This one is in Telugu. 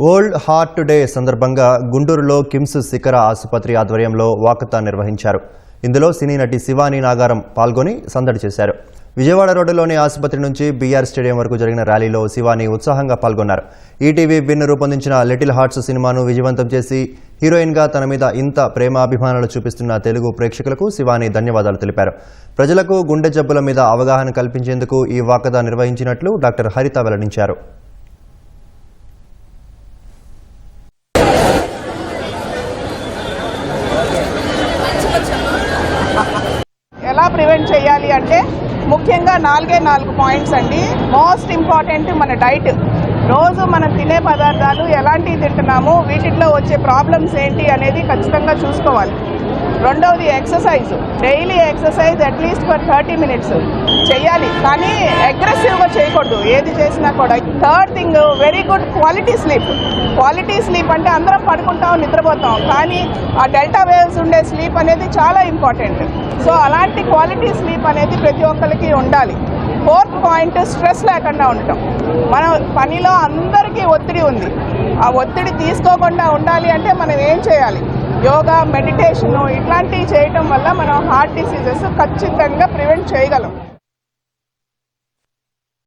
వరల్డ్ హార్ట్ డే సందర్భంగా గుంటూరులో కిమ్స్ శిఖర ఆసుపత్రి ఆధ్వర్యంలో వాకథాన్ నిర్వహించారు. ఇందులో సినీ నటి శివాని నాగారం పాల్గొని సందడి చేశారు. విజయవాడ రోడ్డులోని ఆసుపత్రి నుంచి బీఆర్ స్టేడియం వరకు జరిగిన ర్యాలీలో శివాని ఉత్సాహంగా పాల్గొన్నారు. ఈటీవీ విన్ రూపొందించిన లిటిల్ హార్ట్స్ సినిమాను విజయవంతం చేసి హీరోయిన్గా తన మీద ఇంత ప్రేమాభిమానాలు చూపిస్తున్న తెలుగు ప్రేక్షకులకు శివాని ధన్యవాదాలు తెలిపారు. ప్రజలకు గుండె జబ్బుల మీద అవగాహన కల్పించేందుకు ఈ వాకథాన్ నిర్వహించినట్లు డాక్టర్ హరిత వెల్లడించారు. ప్రివెంట్ చేయాలి అంటే ముఖ్యంగా నాలుగే నాలుగు పాయింట్స్ అండి. మోస్ట్ ఇంపార్టెంట్ మన డైట్ రోజు మనం తినే పదార్థాలు ఎలాంటివి తింటున్నాము వీటిలో వచ్చే ప్రాబ్లమ్స్ ఏంటి అనేది ఖచ్చితంగా చూసుకోవాలి. రెండవది exercise daily exercise at least for thirty minutes చేయాలి. కానీ అగ్రెసివ్గా చేయకూడదు. ఏది చేసినా కూడా. Third thing very good quality sleep quality sleep అంటే అందరం పడుకుంటాం నిద్రపోతాం. కానీ ఆ డెల్టా వేవ్స్ ఉండే స్లీప్ అనేది చాలా ఇంపార్టెంట్ సో అలాంటి క్వాలిటీ స్లీప్ అనేది ప్రతి ఒక్కరికి ఉండాలి. ఫోర్త్ పాయింట్ స్ట్రెస్ లేకుండా ఉండటం. మన పనిలో అందరికీ ఒత్తిడి ఉంది. ఆ ఒత్తిడి తీసుకోకుండా ఉండాలి అంటే మనం ఏం చేయాలి? యోగా మెడిటేషన్ ఇట్లాంటివి చేయటం వల్ల మనం హార్ట్ డిసీజెస్ ఖచ్చితంగా ప్రివెంట్ చేయగలం.